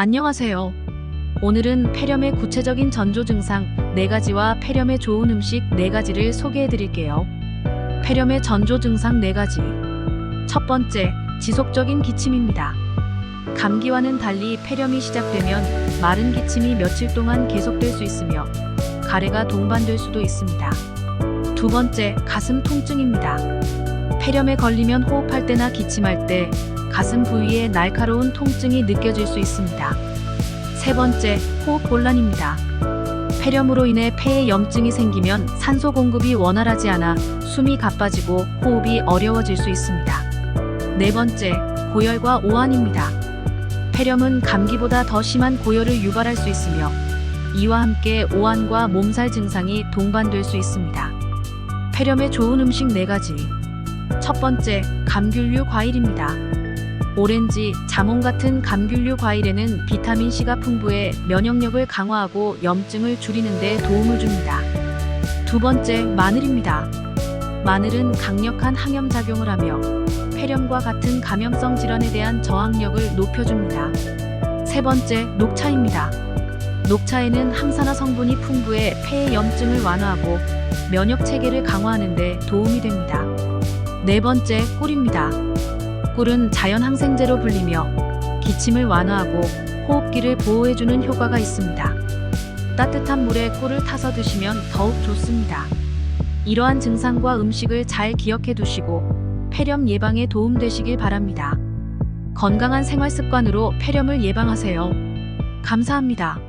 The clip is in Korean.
안녕하세요. 오늘은 폐렴의 구체적인 전조 증상 4가지와 폐렴에 좋은 음식 4가지를 소개해 드릴게요. 폐렴의 전조 증상 4가지. 첫 번째, 지속적인 기침입니다. 감기와는 달리 폐렴이 시작되면 마른 기침이 며칠 동안 계속될 수 있으며 가래가 동반될 수도 있습니다. 두 번째, 가슴 통증입니다. 폐렴에 걸리면 호흡할 때나 기침할 때 가슴 부위에 날카로운 통증이 느껴질 수 있습니다. 세 번째, 호흡 곤란입니다. 폐렴으로 인해 폐에 염증이 생기면 산소 공급이 원활하지 않아 숨이 가빠지고 호흡이 어려워질 수 있습니다. 네 번째, 고열과 오한입니다. 폐렴은 감기보다 더 심한 고열을 유발할 수 있으며 이와 함께 오한과 몸살 증상이 동반될 수 있습니다. 폐렴에 좋은 음식 4가지. 첫 번째, 감귤류 과일입니다. 오렌지, 자몽 같은 감귤류 과일에는 비타민 C가 풍부해 면역력을 강화하고 염증을 줄이는 데 도움을 줍니다. 두 번째, 마늘입니다. 마늘은 강력한 항염 작용을 하며 폐렴과 같은 감염성 질환에 대한 저항력을 높여줍니다. 세 번째, 녹차입니다. 녹차에는 항산화 성분이 풍부해 폐의 염증을 완화하고 면역 체계를 강화하는 데 도움이 됩니다. 네 번째, 꿀입니다. 꿀은 자연 항생제로 불리며 기침을 완화하고 호흡기를 보호해주는 효과가 있습니다. 따뜻한 물에 꿀을 타서 드시면 더욱 좋습니다. 이러한 증상과 음식을 잘 기억해 두시고 폐렴 예방에 도움되시길 바랍니다. 건강한 생활 습관으로 폐렴을 예방하세요. 감사합니다.